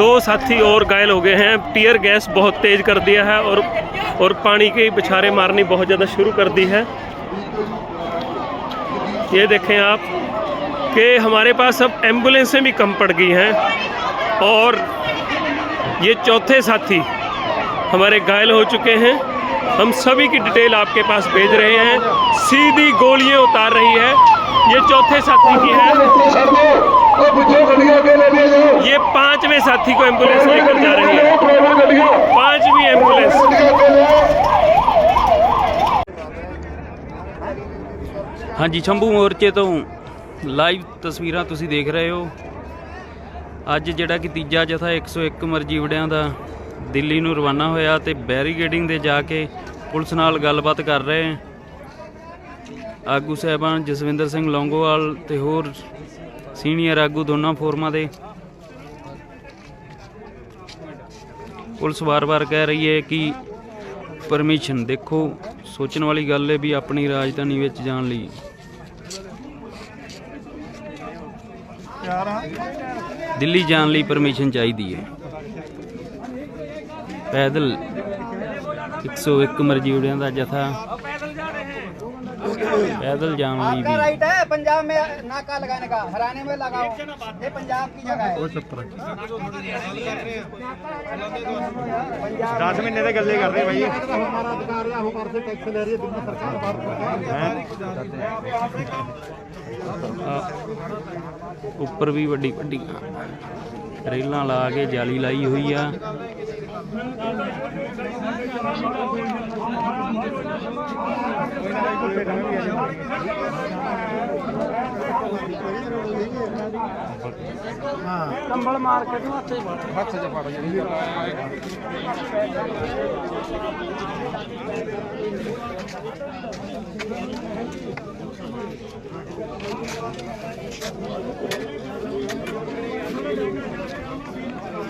दो साथी और घायल हो गए हैं। टीयर गैस बहुत तेज कर दिया है और और पानी की बछारे मारनी बहुत ज़्यादा शुरू कर दी है। ये देखें आप कि हमारे पास अब एम्बुलेंसें भी कम पड़ गई हैं और ये चौथे साथी हमारे घायल हो चुके हैं। हम सभी की डिटेल आपके पास भेज रहे हैं। सीधी गोलियाँ उतार रही है। ये चौथे साथी की है ये पांचवें साथी को एम्बुलेंस लेकर जा रही है पांचवी एम्बुलेंस ਹਾਂਜੀ ਸ਼ੰਭੂ ਮੋਰਚੇ ਤੋਂ ਲਾਈਵ ਤਸਵੀਰਾਂ ਤੁਸੀਂ ਦੇਖ ਰਹੇ ਹੋ ਅੱਜ ਜਿਹੜਾ ਕਿ ਤੀਜਾ ਜਥਾ 101 ਮਰਜੀ ਵੜਿਆਂ ਦਾ ਦਿੱਲੀ ਨੂੰ ਰਵਾਨਾ ਹੋਇਆ ਤੇ ਬੈਰੀਗੇਡਿੰਗ ਦੇ ਜਾ ਕੇ ਪੁਲਿਸ ਨਾਲ ਗੱਲਬਾਤ ਕਰ ਰਹੇ ਹਨ ਆਗੂ ਸਾਹਿਬਾਨ ਜਸਵਿੰਦਰ ਸਿੰਘ ਲੌਂਗੋਵਾਲ ਤੇ ਹੋਰ ਸੀਨੀਅਰ ਆਗੂ ਦੋਨਾਂ ਫੋਰਮਾਂ ਦੇ। ਪੁਲਿਸ ਵਾਰ-ਵਾਰ ਕਹਿ ਰਹੀ ਹੈ ਕਿ ਪਰਮਿਸ਼ਨ ਦੇਖੋ, ਸੋਚਣ ਵਾਲੀ ਗੱਲ ਹੈ ਵੀ ਆਪਣੀ ਰਾਜਧਾਨੀ ਵਿੱਚ ਜਾਣ ਲਈ। ਦਿੱਲੀ ਜਾਣ ਲਈ ਪਰਮਿਸ਼ਨ ਚਾਹੀਦੀ ਹੈ। ਪੈਦਲ 101 ਮਰਜੀਵੜਿਆਂ ਦਾ ਜਥਾ पैदल जाने आपका भी राइट है पंजाब में नाका लगाने का हरियाणा में लगाओ ये पंजाब की जगह है 10 ਮਹੀਨੇ ਦੇ ਗੱਲੇ ਕਰ ਰਹੇ ਭਾਈ ਉੱਪਰ ਵੀ ਵੱਡੀ ਵੱਡੀ ਰੇਲਾਂ ਲਾ ਕੇ ਜਾਲੀ ਲਾਈ ਹੋਈ ਆ ਹਾਂ ਕੰਬਲ ਮਾਰ ਕੇ ਤੂੰ ਹੱਥੇ ਫੜ ਹੱਥ 'ਚ ਫੜ ਜਿਹੜੀ Thank you.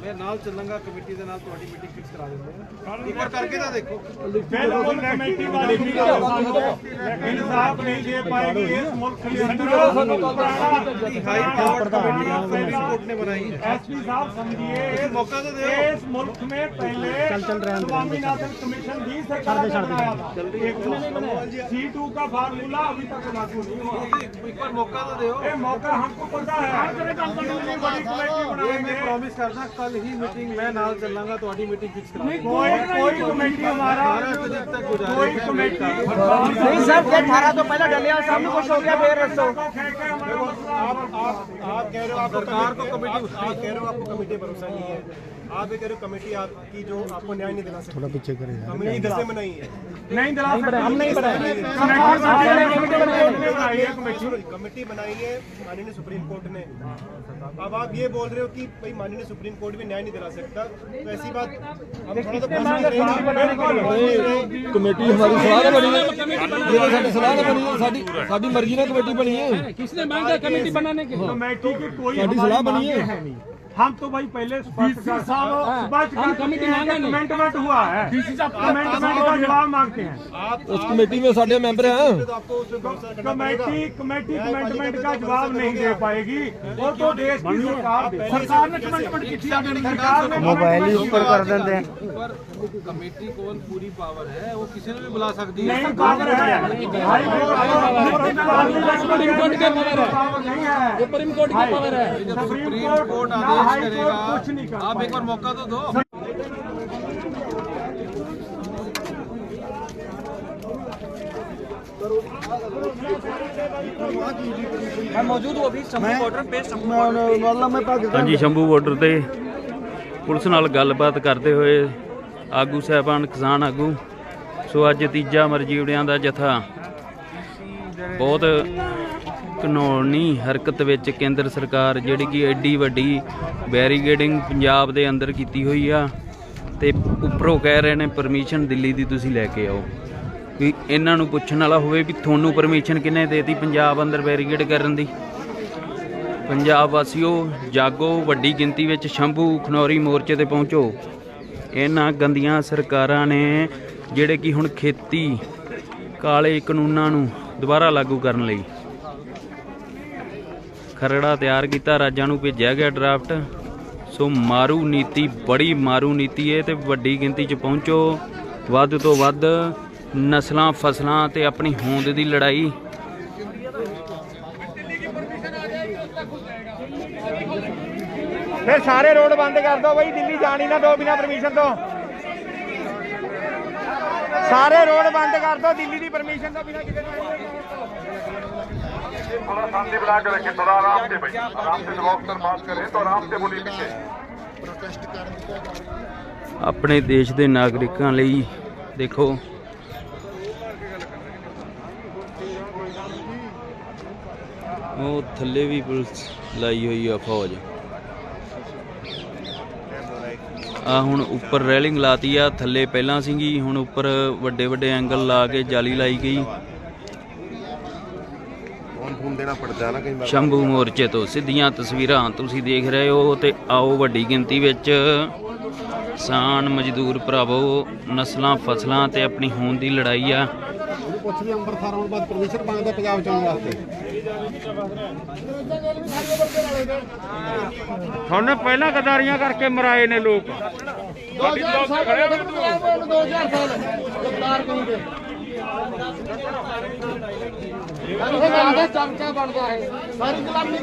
ਮੈਂ ਨਾਲ ਚੱਲਾਂਗਾ ਕਮੇਟੀ ਦੇ ਨਾਲ ਤੁਹਾਡੀ ਮੀਟਿੰਗ ਫਿਕਸ ਕਰਾ ਦਿੰਦੇ ਹਾਂ ਇੱਕ ਵਾਰ ਕਰਕੇ ਤਾਂ ਦੇਖੋ बिल्कुल कमेटी वाले भी इंसाफ नहीं दे पाएगी इस मुल्क के अंदर high court committee supreme court ਨੇ ਬਣਾਈ ਹੈ एसपी साहब समझिए ਤੁਸੀਂ ਮੌਕਾ ਤਾਂ ਦਿਓ इस मुल्क में पहले स्वामीनाथन कमीशन भी सरकार ने बनाया था सी टू का फार्मूला अभी तक लागू नहीं हुआ ਤੁਸੀਂ ਇੱਕ ਵਾਰ ਮੌਕਾ ਤਾਂ ਦਿਓ ये मौका हमको पता है इतनी बड़ी कमेटी ਇਹ बनाएंगे ਮੈਂ ਪ੍ਰੋਮਿਸ ਕਰਦਾ ਕੱਲ ਹੀ ਮੀਟਿੰਗ ਮੈਂ ਨਾਲ ਚੱਲਾਂਗਾ ਤੁਹਾਡੀ ਮੀਟਿੰਗ ਫਿਕਸ ਕਰਾ ਦਿੰਦੇ कोई कोई कमेटी हमारा ਹਾਂ ਜਦ ਤੱਕ कोई ਗੁਜ਼ਾਰਿਸ਼ ਹੈ कमेटी नहीं सर ये अठारह तो पहले डलिया सामने कुछ हो गया फिर रसो आप कह रहे हो आप सरकार को कमेटी आप कह रहे हो आपको कमेटी भरोसा नहीं है आप ये कह रहे कमेटी आपकी जो आपको न्याय नहीं दिला सकती। थोड़ा पीछे करें कमेटी दसे में नहीं है। नहीं दिला सकते। हम नहीं बनाए कमेटी बनाई है माननीय सुप्रीम कोर्ट ने। अब आप ये बोल रहे हो कि भाई माननीय सुप्रीम कोर्ट भी न्याय नहीं दिला सकता तो ऐसी बात तो कमेटी हमारी सलाह तो बनी है। तो सलाह बनी है। साडी साडी मर्ज़ी ना कमेटी बनी है। किसने मांगा कमेटी बनाने के साडी सलाह बनी है। हम तो भाई पहले कमेंटमेंट हुआ है कमेंटमेंट का जवाब मांगते हैं ਉਸ कमेटी में साढ़े मेंबर हैं तो कमेटी कमेटी कमेंटमेंट का जवाब नहीं दे पाएगी वो तो देश की सरकार सरकार ने कमेंटमेंट की सरकार ने मोबाइल ही ऊपर कर देते हैं कमेटी को पूरी पावर है वो किसी ने भी बुला सकती है नहीं पावर है सुप्रीम कोर्ट का पावर है सुप्रीम कोर्ट की पावर है सुप्रीम सुप्रीम कोर्ट आदेश हाई कोर्ट करेगा कुछ नहीं कर आप एक बार मौका तो दो ਹਾਂਜੀ ਸ਼ੰਭੂ ਬਾਰਡਰ ਤੇ ਪੁਲਿਸ ਨਾਲ ਗੱਲਬਾਤ ਕਰਦੇ ਹੋਏ ਆਗੂ ਸਾਹਿਬਾਨ ਕਿਸਾਨ ਆਗੂ ਸੋ ਅੱਜ ਤੀਜਾ ਮਰਜੀਵੜਿਆਂ ਦਾ ਜਥਾ ਬਹੁਤ ਕਾਨੂੰਨੀ ਹਰਕਤ ਵਿੱਚ ਕੇਂਦਰ ਸਰਕਾਰ ਜਿਹੜੀ ਕਿ ਐਡੀ ਵੱਡੀ ਬੈਰੀਗੇਡਿੰਗ ਪੰਜਾਬ ਦੇ ਅੰਦਰ ਕੀਤੀ ਹੋਈ ਆ ਤੇ ਉੱਪਰੋਂ ਕਹਿ ਰਹੇ ਨੇ ਪਰਮਿਸ਼ਨ ਦਿੱਲੀ ਦੀ ਤੁਸੀਂ ਲੈ ਕੇ ਆਓ। ਵੀ ਇਹਨਾਂ ਨੂੰ ਪੁੱਛਣ ਵਾਲਾ ਹੋਵੇ ਵੀ ਤੁਹਾਨੂੰ ਪਰਮਿਸ਼ਨ ਕਿੰਨੇ ਦੇਤੀ ਪੰਜਾਬ ਅੰਦਰ ਬੈਰੀਗੇਡ ਕਰਨ ਦੀ? ਪੰਜਾਬ ਵਾਸੀਓ, ਜਾਗੋ, ਵੱਡੀ ਗਿਣਤੀ ਵਿੱਚ ਸ਼ੰਭੂ, ਖਨੌਰੀ ਮੋਰਚੇ ਤੇ ਪਹੁੰਚੋ। ਇਹਨਾਂ ਗੰਦੀਆਂ ਸਰਕਾਰਾਂ ਨੇ ਜਿਹੜੇ ਕਿ ਹੁਣ ਖੇਤੀ, ਕਾਲੇ ਕਾਨੂੰਨਾਂ ਨੂੰ ਦੁਬਾਰਾ ਲਾਗੂ ਕਰਨ ਲਈ ਖਰੜਾ ਤਿਆਰ ਕੀਤਾ, ਰਾਜਾਂ ਨੂੰ ਭੇਜਿਆ ਗਿਆ ਡਰਾਫਟ ਸੋ ਮਾਰੂ ਨੀਤੀ, ਬੜੀ ਮਾਰੂ ਨੀਤੀ ਹੈ ਤੇ ਵੱਡੀ ਗਿਣਤੀ 'ਚ ਪਹੁੰਚੋ। ਵੱਧ ਤੋਂ ਵੱਧ ਨਸਲਾਂ, ਫਸਲਾਂ ਤੇ ਆਪਣੀ ਹੋਂਦ ਦੀ ਲੜਾਈ। ਫਿਰ ਸਾਰੇ ਰੋਡ ਬੰਦ ਕਰ ਦਿਓ ਬਈ, ਦਿੱਲੀ ਜਾਣ ਨਾ ਦਿਓ ਬਿਨਾਂ ਪਰਮਿਸ਼ਨ ਤੋਂ। ਸਾਰੇ ਰੋਡ ਬੰਦ ਕਰ ਦਿਓ, ਦਿੱਲੀ ਦੀ ਪਰਮਿਸ਼ਨ ਤੋਂ ਬਿਨਾਂ ਕਿਤੇ ਜਾਣ थोड़ा शांति बना के रखें थोड़ा आराम से भाई आराम से जब अफसर बात करें तो आराम से बोलिए पीछे ਆਪਣੇ ਦੇਸ਼ ਦੇ ਨਾਗਰਿਕਾਂ ਲਈ ਦੇਖੋ ਉਹ ਥੱਲੇ ਵੀ ਪੁਲਿਸ ਲਾਈ ਹੋਈ ਆ ਫੌਜ ਆ ਹੁਣ ਉੱਪਰ ਰੈਲਿੰਗ ਲਾਤੀ ਆ ਥੱਲੇ ਪਹਿਲਾਂ ਸੀਗੀ ਹੁਣ ਉੱਪਰ ਵੱਡੇ ਵੱਡੇ ਐਂਗਲ ਲਾ ਕੇ ਜਾਲੀ ਲਾਈ ਗਈ ਸ਼ੰਭੂ ਮੋਰਚੇ ਤੋਂ ਸਿੱਧੀਆਂ ਤਸਵੀਰਾਂ ਤੁਸੀਂ ਦੇਖ ਰਹੇ ਹੋ ਤੇ ਆਓ ਵੱਡੀ ਗਿਣਤੀ ਵਿੱਚ। ਕਿਸਾਨ ਮਜ਼ਦੂਰ ਭਰਾਵੋ ਨਸਲਾਂ ਫਸਲਾਂ ਤੇ ਆਪਣੀ ਹੋਂਦ ਦੀ ਲੜਾਈ ਆ। ਪੁੱਛ ਵੀ ਅੰਮ੍ਰਿਤਸਰ ਆਉਣ ਬਾਅਦ ਪਰਮਿਸ਼ਨ ਮੰਗਦਾ ਪੰਜਾਬ ਚ ਆਉਣ ਵਾਸਤੇ। ਤੁਹਾਨੂੰ ਪਹਿਲਾਂ ਗਦਾਰੀਆਂ ਕਰਕੇ ਮਰਾਏ ਨੇ ਲੋਕ। 2000 ਸਾਲ ਖੜੇ 2000 ਸਾਲ ਗਦਾਰ ਕਹੀ ਦੇ ਇਹ ਗੱਲ ਦਾ ਚਮਚਾ ਬਣਦਾ ਹੈ ਸਾਰੀ ਗੁਲਾਮੀ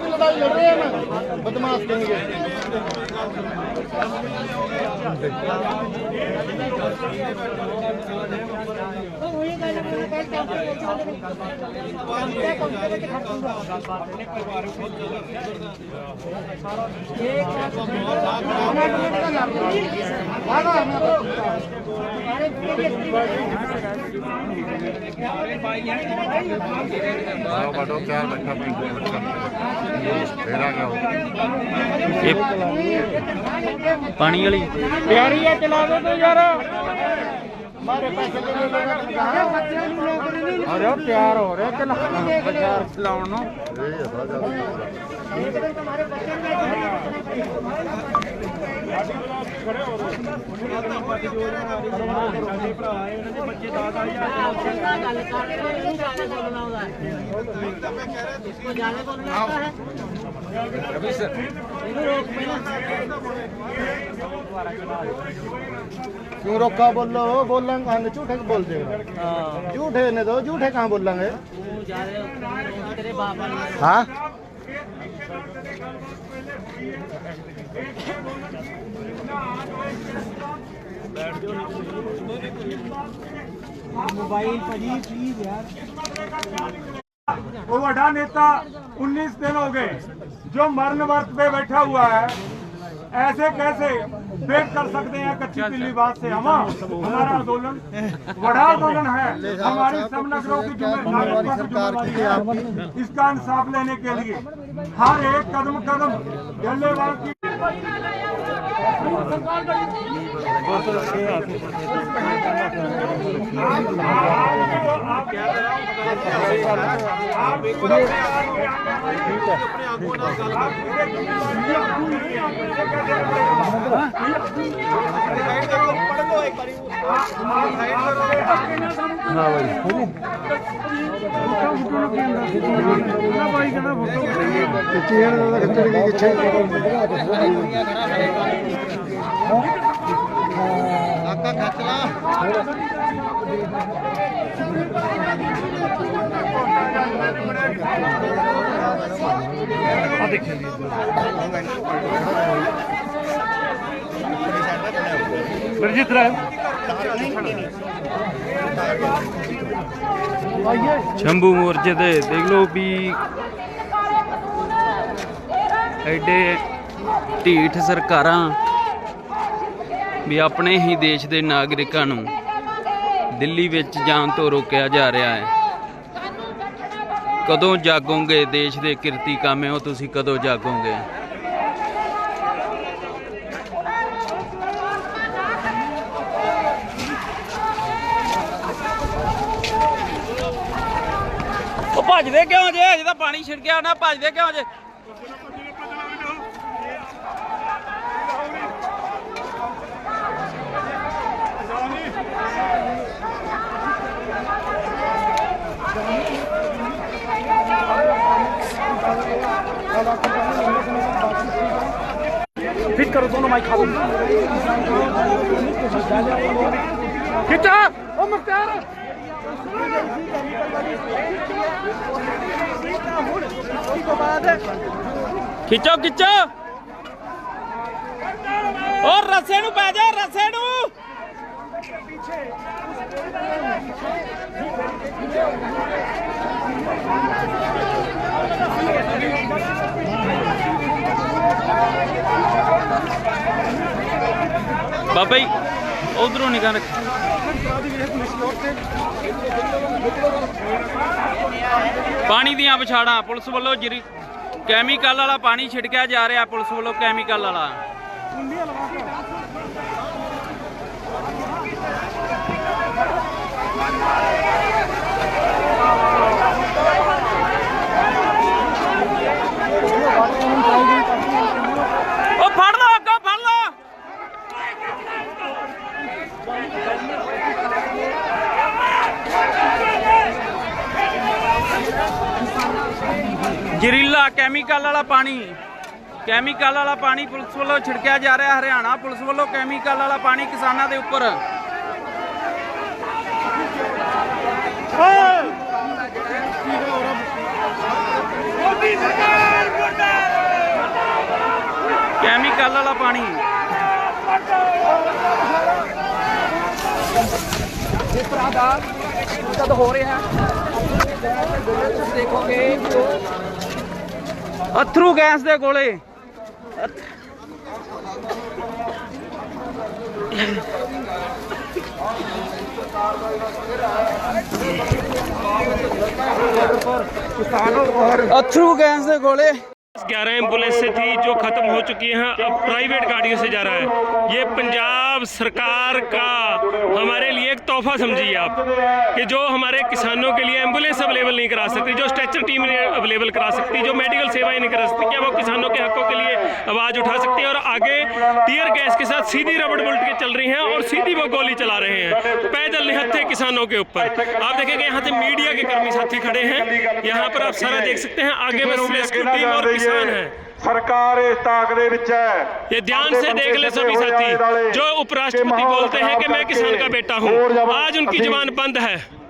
ਦੀ ਲੜਾਈ ਲੜ ਰਹੇ ਹਨ ਬਦਮਾਸ਼ ਕਹੇਂਗੇ ਇਹ ਪਾਣੀ ਵਾਲੀ। ਤਿਆਰੀ ਹੈ ਚਲਾ ਦੋ ਤੂੰ ਯਾਰ। ਅਰੇ ਉਹ ਤਿਆਰ ਹੋ ਰਿਹਾ ਚਲਾ। ਬਾਜ਼ਾਰ ਚਲਾਉਣ ਨੂੰ क्यों रोका बोलो बोलेंगे हम झूठे को बोल देगा झूठे ने दो झूठे कहाँ बोलेंगे हाँ वो बड़ा नेता 19 दिन हो गए जो मरण वर्त पे बैठा हुआ है ऐसे कैसे? वेट कर सकते हैं कच्ची पिल्ली बात से। हम हमारा आंदोलन बड़ा आंदोलन है। हमारी सब नगरों की जिम्मे- नागरिकों की ज़िम्मेदारी है। इसका इंसाफ लेने के लिए हर एक कदम कदम धन्यवाद की ਨਾ ਬਾਈ ਹੋ। ਚੇਅਰ ਦਾ ਕਿੱਥੇ ਕਿੱਥੇ ਸ਼ੰਭੂ ਮੋਰਚੇ ਤੇ ਦੇਖ ਲਓ ਵੀ ਐਡੇ ਢੀਠ ਸਰਕਾਰਾਂ ਵੀ ਆਪਣੇ ਹੀ ਦੇਸ਼ ਦੇ ਨਾਗਰਿਕਾਂ ਨੂੰ ਦਿੱਲੀ ਵਿੱਚ ਜਾਣ ਤੋਂ ਰੋਕਿਆ ਜਾ ਰਿਹਾ ਹੈ। ਕਦੋਂ ਜਾਗੋਗੇ ਦੇਸ਼ ਦੇ ਕਿਰਤੀ ਕਾਮਿਓ ਤੁਸੀਂ ਕਦੋਂ ਜਾਗੋਗੇ? ਉਹ ਭੱਜਦੇ ਕਿਉਂ ਜੇ? ਅਜੇ ਤਾਂ ਪਾਣੀ ਛਿੜਕਿਆ ਨਾ, ਭੱਜਦੇ ਕਿਉਂ ਜੇ? ਕਮਾਈ ਖਾ ਲੂੰਗੀ ਉਹ ਮੁਖਤਾਰ ਖਿੱਚੋ ਖਿੱਚੋ! ਔਰ ਰਸੇ ਨੂੰ ਪੈ ਜਾ, ਰਸੇ ਨੂੰ! ਪਿੱਛੇ ਬਾਬਾ ਜੀ, ਉਧਰੋਂ ਨਿਗਾਹ ਰੱਖ। ਪਾਣੀ ਦੀਆਂ ਵਿਛਾੜਾਂ, ਪੁਲਿਸ ਵੱਲੋਂ ਜਰੀ ਕੈਮੀਕਲ ਵਾਲਾ ਪਾਣੀ ਛਿੜਕਿਆ ਜਾ ਰਿਹਾ, ਪੁਲਿਸ ਵੱਲੋਂ ਕੈਮੀਕਲ ਵਾਲਾ। ਉਹ ਫੜ ਲਓ ਅੱਗੋਂ ਫੜ ਲਓ ਜ਼ਹਿਰੀਲਾ ਕੈਮੀਕਲ ਵਾਲਾ ਪਾਣੀ। ਕੈਮੀਕਲ ਵਾਲਾ ਪਾਣੀ ਪੁਲਿਸ ਵੱਲੋਂ ਛਿੜਕਿਆ ਜਾ ਰਿਹਾ ਹਰਿਆਣਾ। ਪੁਲਿਸ ਵੱਲੋਂ ਕੈਮੀਕਲ ਵਾਲਾ ਪਾਣੀ ਕਿਸਾਨਾਂ ਦੇ ਉੱਪਰ। ਕੈਮੀਕਲ ਵਾਲਾ ਪਾਣੀ। ਜਿਸ ਤਰ੍ਹਾਂ ਦਾ ਜਦ ਹੋ ਰਿਹਾ ਤੁਸੀਂ ਦੇਖੋਗੇ ਕਿ ਅਥਰੂ ਗੈਸ ਦੇ ਗੋਲੇ। ਅਥਰੂ ਗੈਸ ਦੇ ਗੋਲੇ। ग्यारह एंबुलेंस थी, जो खत्म हो चुकी हैं, अब प्राइवेट गाड़ियों से जा रहा है। ये पंजाब सरकार का हमारे लिए एक तोहफा समझिए आप, कि जो हमारे किसानों के लिए एंबुलेंस अवेलेबल नहीं करा सकती, जो स्ट्रेचर टीम अवेलेबल करा सकती, जो मेडिकल सेवाएँ नहीं करा सकती, क्या वो किसानों के हकों के लिए आवाज़ उठा सकती है? और आगे टीयर गैस के साथ सीधी रबड़ बुलेट के चल रही हैं और सीधी वो गोली चला रहे हैं, पैदल निहत्थे किसानों के ऊपर। आप देखेंगे यहाँ से मीडिया के कर्मी साथी खड़े हैं, यहाँ पर आप सारा देख सकते हैं, आगे बस रेस्क्यू टीम और किसान परेशान है सरकार इस ताक दे विच है ये ध्यान से देख ले सभी साथी जो उपराष्ट्रपति बोलते हैं कि मैं किसान का बेटा हूँ आज उनकी जबान बंद है